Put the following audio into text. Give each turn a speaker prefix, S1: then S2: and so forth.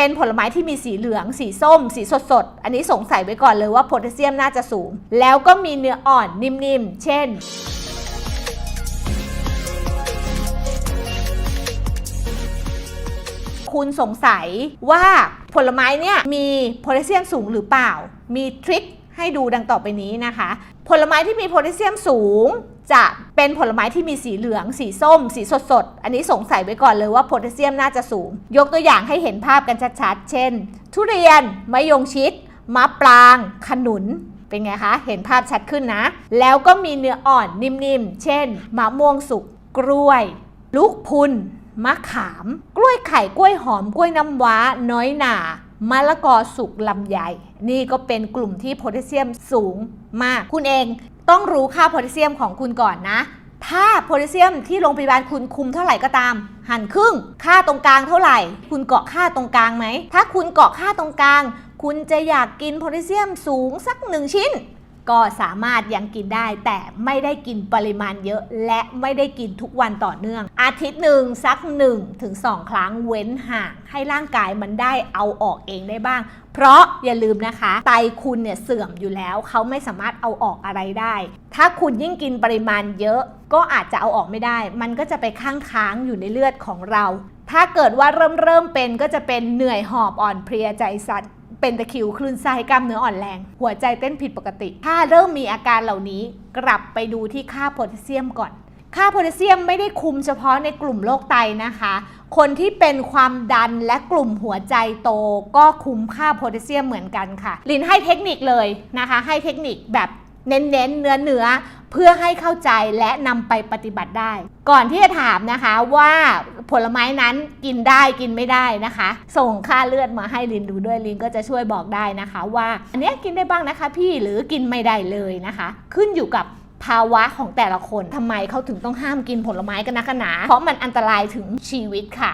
S1: เป็นผลไม้ที่มีสีเหลือง สีส้ม สีสดๆอันนี้สงสัยไว้ก่อนเลยว่าโพแทสเซียมน่าจะสูง แล้วก็มีเนื้ออ่อนนิ่มๆ เช่นคุณสงสัยว่าผลไม้เนี่ยมีโพแทสเซียมสูงหรือเปล่า มีทริค ให้ดูดังต่อไปนี้นะคะ ผลไม้ที่มีโพแทสเซียมสูง จะเป็นผลไม้ที่มีสีเหลือง สีส้ม สีสดๆอันนี้สงสัยไว้ก่อนเลยว่าโพแทสเซียมน่าจะสูง ยกตัวอย่างให้เห็นภาพกันชัดๆ เช่น ทุเรียนมะยงชิดมะปราง ขนุนเป็นไงคะ เห็นภาพชัดขึ้นนะ แล้วก็มีเนื้ออ่อนนิ่มๆ เช่น มะม่วงสุก กล้วย ลูกพุน มะขาม กล้วยไข่ กล้วยหอม กล้วยน้ำว้า น้อยหน่า มะละกอสุกลำไยนี่ก็เป็นกลุ่มที่โพแทสเซียมสูงมาก คุณเองต้องรู้ค่าโพแทสเซียมของคุณก่อนนะ ถ้าโพแทสเซียมที่โรงพยาบาลคุณคุมเท่าไหร่ก็ตาม หันครึ่ง ค่าตรงกลางเท่าไหร่ คุณเกาะค่าตรงกลางไหม ถ้าคุณเกาะค่าตรงกลาง คุณจะอยากกินโพแทสเซียมสูงสักหนึ่งชิ้น ก็สามารถยังกินได้ แต่ไม่ได้กินปริมาณเยอะและไม่ได้กินทุกวันต่อเนื่อง อาทิตย์หนึ่งสัก1ถึง2ครั้งเว้นห่างให้ร่างกายมันได้เอาออกเองได้บ้าง เพราะอย่าลืมนะคะ ไตคุณเนี่ยเสื่อมอยู่แล้ว เขาไม่สามารถเอาออกอะไรได้ ถ้าคุณยิ่งกินปริมาณเยอะก็อาจจะเอาออกไม่ได้ มันก็จะไปค้างค้างอยู่ในเลือดของเรา ถ้าเกิดว่าเริ่มเริ่มเป็นก็จะเป็นเหนื่อยหอบอ่อนเพลียใจสั่น เป็นตะคิวคลื่นไส้กล้ามเนื้ออ่อนแรง หัวใจเต้นผิดปกติ ถ้าเริ่มมีอาการเหล่านี้กลับไปดูที่ค่าโพแทสเซียมก่อน ค่าโพแทสเซียมไม่ได้คุมเฉพาะในกลุ่มโรคไตนะคะ คนที่เป็นความดันและกลุ่มหัวใจโตก็คุมค่าโพแทสเซียมเหมือนกันค่ะลินให้เทคนิคเลยนะคะ ให้เทคนิคแบบเน้นๆเนื้อเนื้อ เพื่อให้เข้าใจและนำไปปฏิบัติได้ ก่อนที่จะถามนะคะว่าผลไม้นั้นกินได้กินไม่ได้นะคะ ส่งค่าเลือดมาให้ลินดูด้วยลินก็จะช่วยบอกได้นะคะว่าอันนี้กินได้บ้างนะคะ พี่หรือกินไม่ได้เลยนะคะ ขึ้นอยู่กับภาวะของแต่ละคนทำไมเขาถึงต้องห้ามกินผลไม้กันนักกันหนา เพราะมันอันตรายถึงชีวิตค่ะ